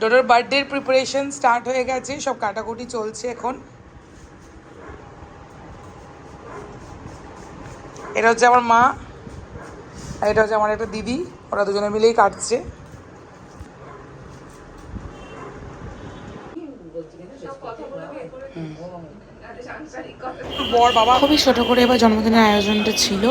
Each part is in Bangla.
ডোডোর বার্থডের প্রিপারেশন স্টার্ট হয়ে গেছে, সব কাটাকুটি চলছে এখন। এটা হচ্ছে আমার মা আর এটা হচ্ছে আমার একটা দিদি, ওরা দুজনে মিলেই কাটছে। খুবই ছোট করে এবার জন্মদিনের আয়োজনটা ছিল।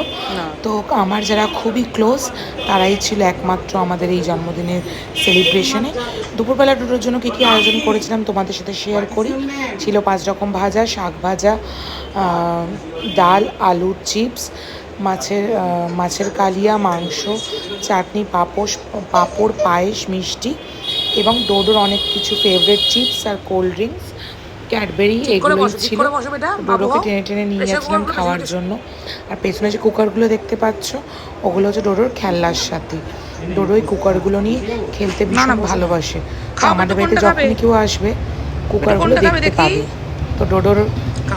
তো আমার যারা খুবই ক্লোজ তারাই ছিল একমাত্র আমাদের এই জন্মদিনের সেলিব্রেশনে। দুপুরবেলা দুটোর জন্য কী কী আয়োজন করেছিলাম তোমাদের সাথে শেয়ার করি। ছিল পাঁচ রকম ভাজা শাক ভাজা ডাল আলু চিপস মাছের মাছের কালিয়া মাংস চাটনি পাপোশ পাঁপড় পায়েস মিষ্টি এবং ডোডোর অনেক কিছু ফেভারিট চিপস আর কোল্ড ড্রিঙ্কস ক্যাডবেরি এগুলোই ছিল। ডোডোকে টেনে টেনে নিয়ে যাচ্ছিলাম খাওয়ার জন্য। আর পেছনে যে কুকারগুলো দেখতে পাচ্ছ ওগুলো হচ্ছে ডোডোর খেলনার সাথে। ডোডো এই কুকারগুলো নিয়ে খেলতে ভীষণ ভালোবাসে। আমাদের বাড়িতে? যখনই কেউ আসবে কুকারগুলো দেখতে পাবে। তো ডোডোর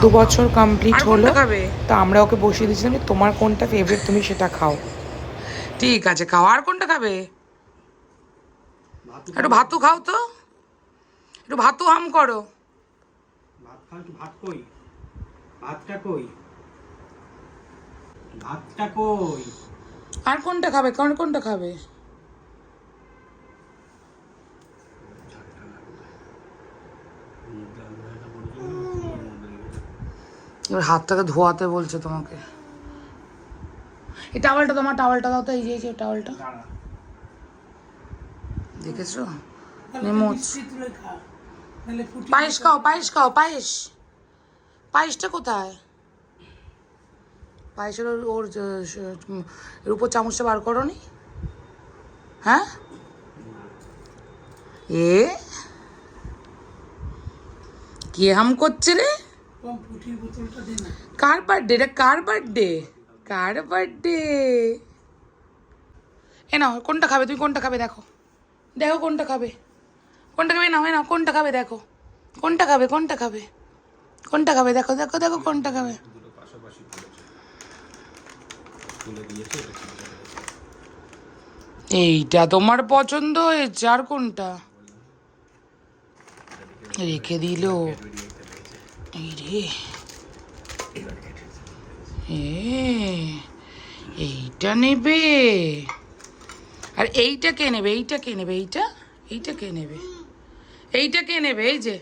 দু বছর কমপ্লিট হলো? তো আমরা ওকে বসিয়ে দিয়েছিলাম যে তোমার কোনটা ফেভারিট তুমি সেটা খাও। ঠিক আছে খাও। আর কোনটা খাবে? একটু ভাতু খাও তো। একটু ভাতু হাম করো। ভাত ভাত কই? ভাতটা কই? ভাতটা কই? আর কোনটা খাবে? কোন কোনটা খাবে? এবার হাতটাকে ধোয়াতে বলছে তোমাকে। এই টাওয়ালটা তোমার টাওয়ালটা দাও তো এই যে টাওয়ালটা দেখেছ? নেমোচ পায়েস খাও পায়েস খাও পায়েস। পায়েসটা কোথায়? পায়েসের ওর এর উপর চামচটা বার করো নি হ্যাঁ? এ? কে হাম করছে রে? কার বার্থডে এটা কার বার্থডে কার বার্থডে এ নাও কোনটা খাবে? তুমি কোনটা খাবে? দেখো। দেখো কোনটা খাবে। কোনটা খাবে নাও এ নাও কোনটা খাবে দেখো। কোনটা খাবে কোনটা খাবে কোনটা খাবে দেখো দেখো দেখো কোনটা খাবে এইটা তোমার পছন্দ হয়েছে, আর কোনটা? রেখে দিল। এইটা নেবে। আর এইটা কে নেবে? এইটা কে নেবে? এইটা? এইটা কে নেবে? এইটা কে নেবে? এই যে।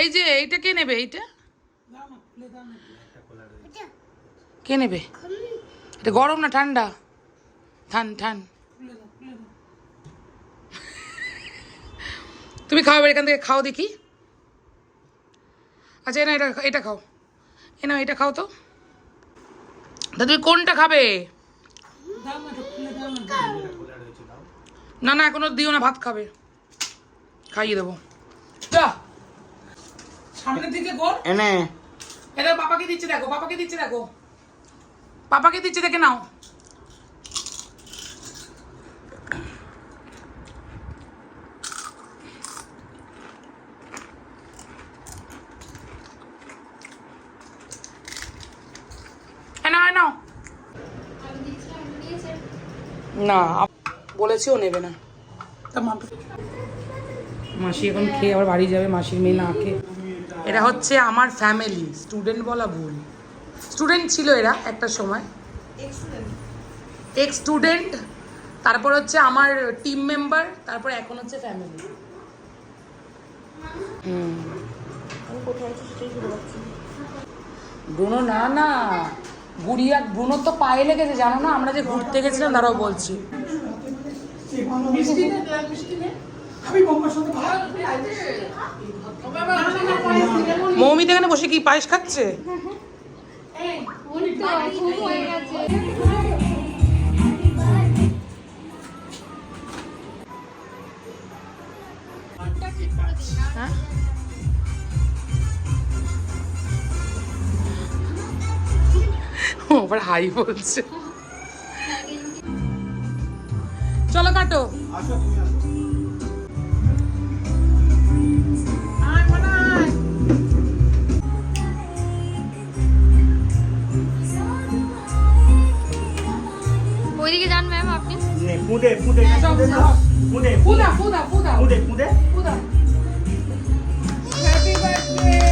এই যে, এইটা কে নেবে? এইটা? কে নেবে? এটা গরম না ঠান্ডা? ঠান ঠান তুমি খাও এখান থেকে, খাও দেখি। আচ্ছা এনা এটা এটা খাও। এনা এটা খাও তো। তা তুমি কোনটা খাবে? না না, এখনও দিও না, ভাত খাবে। খাইয়ে দেবো। যা। সামনের দিকে কর। এনে। এটা পাপাকে দিচ্ছে দেখো পাপাকে দিচ্ছে দেখো। পাপাকে দিচ্ছে দেখে নাও। এ নাও নাও। না বলেছি ও নেবে না। তা মা- মাসি এখন খেয়ে আবার বাড়ি যাবে, মাসির মেয়ে না খেয়ে। এটা হচ্ছে আমার ফ্যামিলি স্টুডেন্ট বলা ভুল। স্টুডেন্ট ছিল এরা একটা সময়। এক্স স্টুডেন্ট তারপর হচ্ছে আমার টিম মেম্বার তারপর এখন হচ্ছে ফ্যামিলি ব্রুনো, না না। গুড়িয়া ব্রুনোর তো পায়ে লেগেছে, জানো না? আমরা যে ঘুরতে গেছিলাম তারাও বলছি। মৌমিত এখানে বসে কি পায়েস খাচ্ছে? হ্যাঁ? আবার হাই বলছে। চলো কাটো। আসো। Fudei, fudei, fudei, fudei, fudei, fudei, fudei, fudei, fudei, fudei, fudei, fudei, fudei, fudei,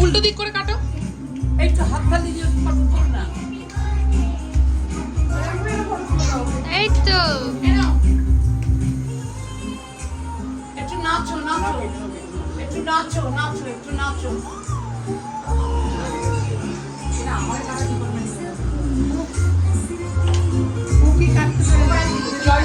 উল্টো দিক করে কাটো। এই তো। হাততালি দিয়ে না এই তো একটু নাচো নাচো। একটু নাচো নাচো একটু নাচো। এটা কি কাটতে পারে জয়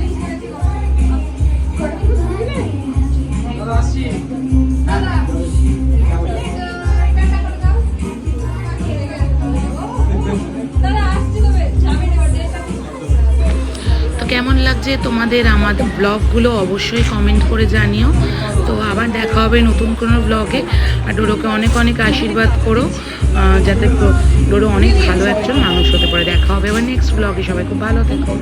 লাগছে তোমাদের আমার ব্লগগুলো অবশ্যই কমেন্ট করে জানিও। তো আবার দেখা হবে নতুন কোনো ব্লগে আর ডোরোকে অনেক অনেক আশীর্বাদ করো যাতে ডোরো অনেক ভালো একজন মানুষ হতে পারে। দেখা হবে আবার নেক্সট ব্লগে সবাই খুব ভালো থেকো।